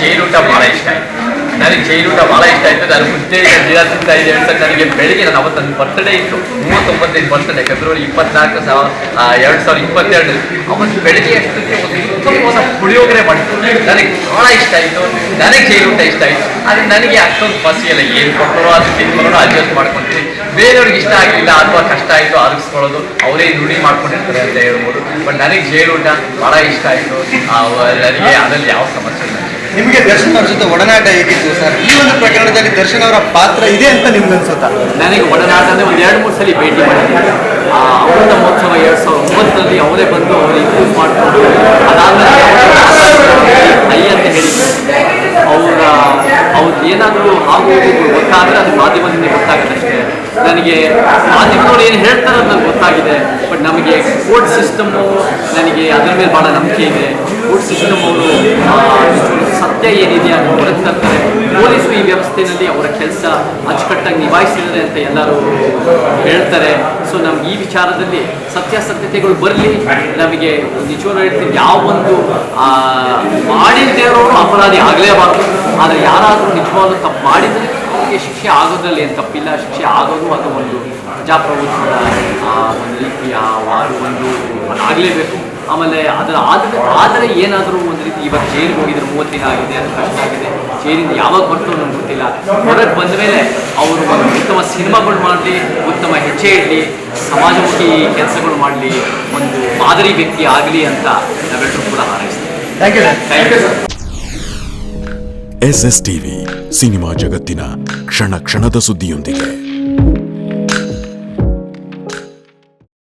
ಜೈಲೂಟ ಬಹಳ ಇಷ್ಟ ಆಯ್ತು. ನನಗೆ ಜೈಲೂಟ ಬಹಳ ಇಷ್ಟ ಆಯ್ತು. ನಾನು ಮುದ್ದೆ ದಿನ ತಿಂತಾ ಅಂತ ನನಗೆ ಬೆಳಿಗ್ಗೆ ನಾನು ಅವತ್ತೊಂದು ಬರ್ತ್ಡೇ ಇತ್ತು. ಮೂವತ್ತೊಂಬತ್ತೈದು ಬರ್ತ್ಡೇ ಫೆಬ್ರವರಿ ಇಪ್ಪತ್ನಾಲ್ಕು ಸಾವಿರ ಎರಡು ಸಾವಿರದ ಇಪ್ಪತ್ತೆರಡು. ಅವತ್ತು ಬೆಳಿಗ್ಗೆ ಅಷ್ಟಕ್ಕೆ ಒಂದು ಪುಳಿಯೋಗರೆ ಮಾಡಿತ್ತು ನನಗೆ ಭಾಳ ಇಷ್ಟ ಆಯಿತು. ನನಗೆ ಜೈಲೂಟ ಇಷ್ಟ ಆಯಿತು. ಆದರೆ ನನಗೆ ಅಷ್ಟೊಂದು ಫಸಿಯಲ್ಲ ಏನು ಕೊಟ್ಟರು, ಅದು ತಿನ್ಕೊಂಡು ಅಡ್ಜಸ್ಟ್ ಮಾಡ್ಕೊತೀನಿ ಬೇರೆಯವ್ರಿಗೆ ಇಷ್ಟ ಆಗಲಿಲ್ಲ ಅಥವಾ ಕಷ್ಟ ಆಯಿತು, ಆರಿಸ್ಕೊಳ್ಳೋದು. ಅವರೇ ನುಡಿ ಮಾಡ್ಕೊಂಡಿರ್ತಾರೆ ಅಂತ ಹೇಳ್ಬೋದು. ಬಟ್ ನನಗೆ ಜೈಲೂಟ ಬಹಳ ಇಷ್ಟ ಆಯಿತು. ನನಗೆ ಅದರಲ್ಲಿ ಯಾವ ಸಮಸ್ಯೆ ನಿಮಗೆ ದರ್ಶನ್ ಅವ್ರ ಜೊತೆ ಒಡನಾಟ ಹೇಗಿತ್ತು ಸರ್? ಈ ಒಂದು ಪ್ರಕರಣದಲ್ಲಿ ದರ್ಶನ್ ಅವರ ಪಾತ್ರ ಇದೆ ಅಂತ ನಿಮ್ಗೆ ಅನ್ಸುತ್ತಾ? ನನಗೆ ಒಡನಾಟ ಅಂದರೆ ಒಂದು ಎರಡು ಮೂರು ಸಲ ಭೇಟಿ ಮಾಡಿದ್ದೀನಿ ಆ, ಅಮೃತ ಮಹೋತ್ಸವ ಎರಡು ಸಾವಿರದ ಒಂಬತ್ತರಲ್ಲಿ ಅವರೇ ಬಂದು ಅವರು ಇಂಪ್ರೂವ್ ಮಾಡಿಕೊಂಡು ಅದಾದಮೇಲೆ ಹೈ ಅಂತ ಹೇಳಿದ್ರು. ಅವರ, ಅವ್ರು ಏನಾದರೂ ಆಗೋದು ಗೊತ್ತಾದರೆ ಅದು ಮಾಧ್ಯಮದಿಂದ ಗೊತ್ತಾಗುತ್ತೆ ಅಷ್ಟೇ. ನನಗೆ ಮಾಧ್ಯಮದವ್ರು ಏನು ಹೇಳ್ತಾರೆ ಅಂತ ಗೊತ್ತಾಗಿದೆ. ಬಟ್ ನಮಗೆ ಕೋರ್ಟ್ ಸಿಸ್ಟಮು ನನಗೆ ಅದರ ಮೇಲೆ ಭಾಳ ನಂಬಿಕೆ ಇದೆ. ಕೋರ್ಟ್ ಅವರು ಸತ್ಯ ಏನಿದೆ ಅಂತ ಹೊರಗೆ ತರ್ತಾರೆ. ಈ ವ್ಯವಸ್ಥೆಯಲ್ಲಿ ಅವರ ಕೆಲಸ ಅಚ್ಚುಕಟ್ಟಾಗಿ ನಿಭಾಯಿಸಿದ್ದಾರೆ ಅಂತ ಎಲ್ಲರೂ ಹೇಳ್ತಾರೆ. ಸೊ ನಮ್ಗೆ ಈ ವಿಚಾರದಲ್ಲಿ ಸತ್ಯಾಸತ್ಯತೆಗಳು ಬರಲಿ. ನಮಗೆ ನಿಜವಾಗ್ಲೂ ಹೇಳ್ತೀನಿ ಯಾವ ಒಂದು ಆ, ಮಾಡಿದ್ದೇರೋರು ಅಪರಾಧಿ ಆಗಲೇಬಾರ್ದು. ಆದರೆ ಯಾರಾದರೂ ನಿಜವಾಗ್ಲೂ ತಪ್ಪು ಮಾಡಿದರೆ ಅವರಿಗೆ ಶಿಕ್ಷೆ ಆಗೋದ್ರಲ್ಲಿ ಏನು ತಪ್ಪಿಲ್ಲ. ಶಿಕ್ಷೆ ಆಗೋದು ಅದು ಒಂದು ಪ್ರಜಾಪ್ರಭುತ್ವದ ಒಂದು ರೀತಿಯ ಒಂದು ಆಗಲೇಬೇಕು. ಆಮೇಲೆ ಅದರ ಆದರೆ ಆದರೆ ಏನಾದರೂ ಒಂದು ರೀತಿ ಇವತ್ತು ಜೈಲಿಗೆ ಹೋಗಿದ್ರೆ ಮೂವತ್ತು ದಿನ ಆಗಿದೆ ಅದು ಕಷ್ಟ ಆಗಿದೆ. ಜೈಲಿಂದ ಯಾವಾಗ ಬರ್ತೋ ನಮ್ಗೆ ಗೊತ್ತಿಲ್ಲ. ಹೊರಗೆ ಬಂದ ಮೇಲೆ ಅವರು ಒಂದು ಉತ್ತಮ ಸಿನಿಮಾಗಳು ಮಾಡಲಿ ಉತ್ತಮ ಹೆಜ್ಜೆ ಇಡಲಿ ಸಮಾಜಮುಖಿ ಕೆಲಸಗಳು ಮಾಡಲಿ ಒಂದು ಮಾದರಿ ವ್ಯಕ್ತಿ ಆಗಲಿ ಅಂತ ನಾವೆಲ್ಲರೂ ಕೂಡ ಹಾರೈಸ್ತೀವಿ. Thank you sir thank you sir S S TV cinema ಜಗತ್ತಿನ ಕ್ಷಣ ಕ್ಷಣದ ಸುದ್ದಿಯೊಂದಿಗೆ.